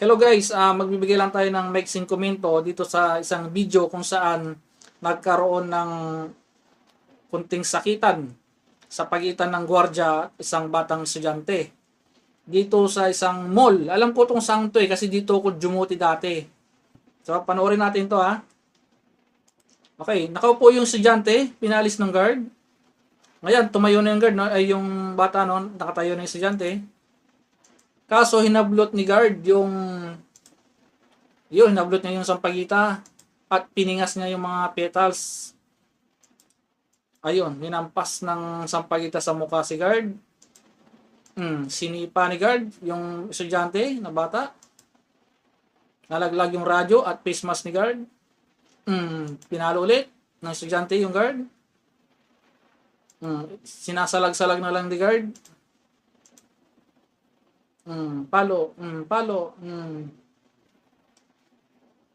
Hello guys, ah magbibigay lang tayo ng mixing komento dito sa isang video kung saan nagkaroon ng kunting sakitan sa pagitan ng gwardya isang batang estudyante. Dito sa isang mall. Alam ko tong saan to eh kasi dito ako jumuti dati. So panoorin natin to ha. Okay, nakaupo yung estudyante, pinalis ng guard. Ngayon, tumayo na yung guard, no? ay yung bata noon, nakatayo na yung estudyante. Kaso hinablot ni guard yung yun, hinablot niya yung sampagita at piningas niya yung mga petals. Ayun, hinampas ng sampagita sa mukha si guard. Hmm, sinipa ni guard yung estudyante na bata. Nalaglag yung radyo at face mask ni guard. Hmm, pinalo ulit ng estudyante yung guard. Hmm, sinasalag-salag na lang ni guard. Mm, palo, mm, palo, mm.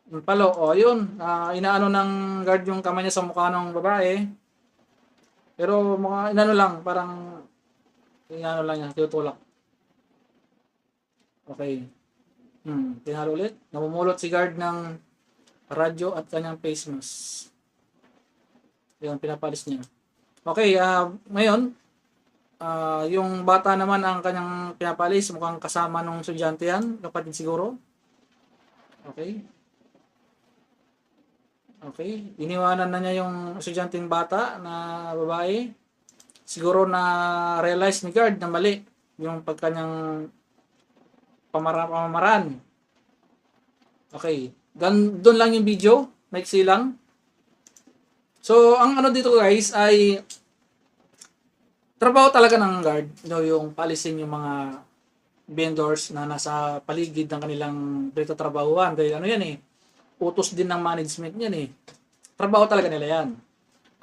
Mm, palo, o oh, yun. Ah, inaano ng guard yung kamay niya sa mukha ng babae. Pero mga inano lang, parang inano lang niya, tinutulak. Okay. Hmm, pinalo ulit. Namumulot si guard ng radyo at kanyang face mask. Yun, pinapalis niya. Okay, ah ngayon, Ah, yung bata naman ang kanyang pinapalis, mukhang kasama nung estudyante yan, kapatid siguro. Okay. Okay, iniwanan na niya yung estudyanteng bata na babae. Siguro na realize ni guard na mali yung pagkanyang pamara pamamaraan. Okay, gan doon lang yung video, maiksi lang. So, ang ano dito guys ay trabaho talaga ng guard, no, yung palisin yung mga vendors na nasa paligid ng kanilang dito trabahuan. Dahil ano yan eh, utos din ng management yan eh. Trabaho talaga nila yan.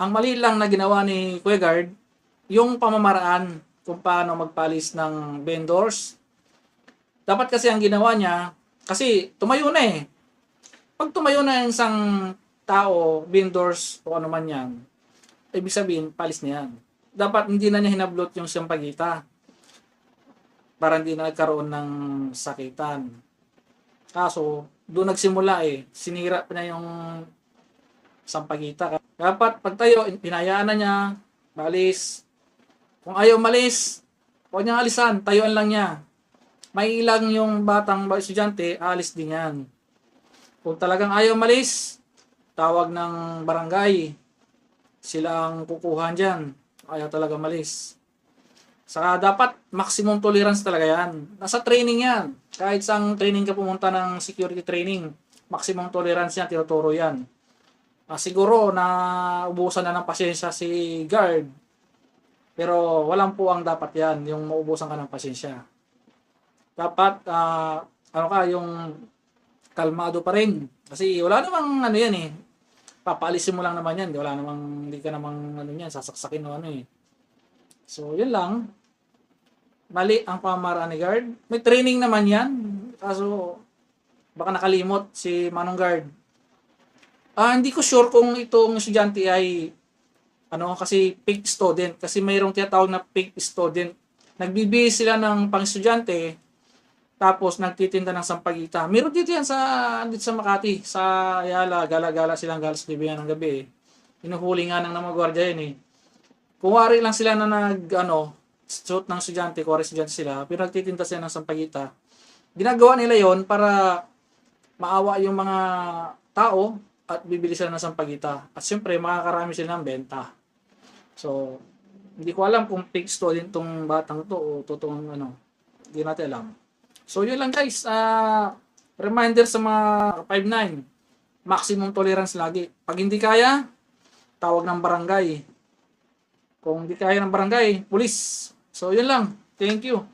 Ang mali lang na ginawa ni Kuya Guard, yung pamamaraan kung paano magpalis ng vendors. Dapat kasi ang ginawa niya, kasi tumayo na eh. Pag tumayo na yung isang tao, vendors o ano man yan, ibig sabihin, palis na yan dapat hindi na niya hinablot yung sampagita para hindi na nagkaroon ng sakitan. Kaso, doon nagsimula eh. Sinira pa niya yung sampagita. Dapat pagtayo, pinayaan na niya, malis. Kung ayaw malis, huwag niya alisan, tayuan lang niya. May ilang yung batang estudyante, alis din yan. Kung talagang ayaw malis, tawag ng barangay. Sila ang kukuhan dyan ayaw talaga malis. Saka dapat maximum tolerance talaga yan. Nasa training yan. Kahit sang training ka pumunta ng security training, maximum tolerance yan, tinuturo yan. Uh, siguro na ubusan na ng pasyensya si guard. Pero walang po ang dapat yan, yung maubusan ka ng pasyensya. Dapat, uh, ano ka, yung kalmado pa rin. Kasi wala namang ano yan eh papaalisin mo lang naman yan. Wala namang, hindi ka namang, ano yan, sasaksakin o ano eh. So, yun lang. Mali ang pamaraan ni guard. May training naman yan. Kaso, baka nakalimot si Manong Guard. Ah, hindi ko sure kung itong estudyante ay ano kasi pig student kasi mayroong tinatawag na pig student. Nagbibigay sila ng pang-estudyante tapos nagtitinda ng sampagita. Meron dito yan sa dito sa Makati, sa Ayala, gala-gala silang galas libihan ng gabi. Eh. Inuhuli nga ng mga gwardiya yun eh. Kuwari lang sila na nag ano, suit ng estudyante, kuwari estudyante sila, pero nagtitinda sila ng sampagita. Ginagawa nila yon para maawa yung mga tao at bibili sila ng sampagita. At siyempre, makakarami sila ng benta. So, hindi ko alam kung fake student tong batang to o totoong ano. Hindi natin alam. So yun lang guys, uh, reminder sa mga 5'9", maximum tolerance lagi. Pag hindi kaya, tawag ng barangay. Kung hindi kaya ng barangay, pulis. So yun lang. Thank you.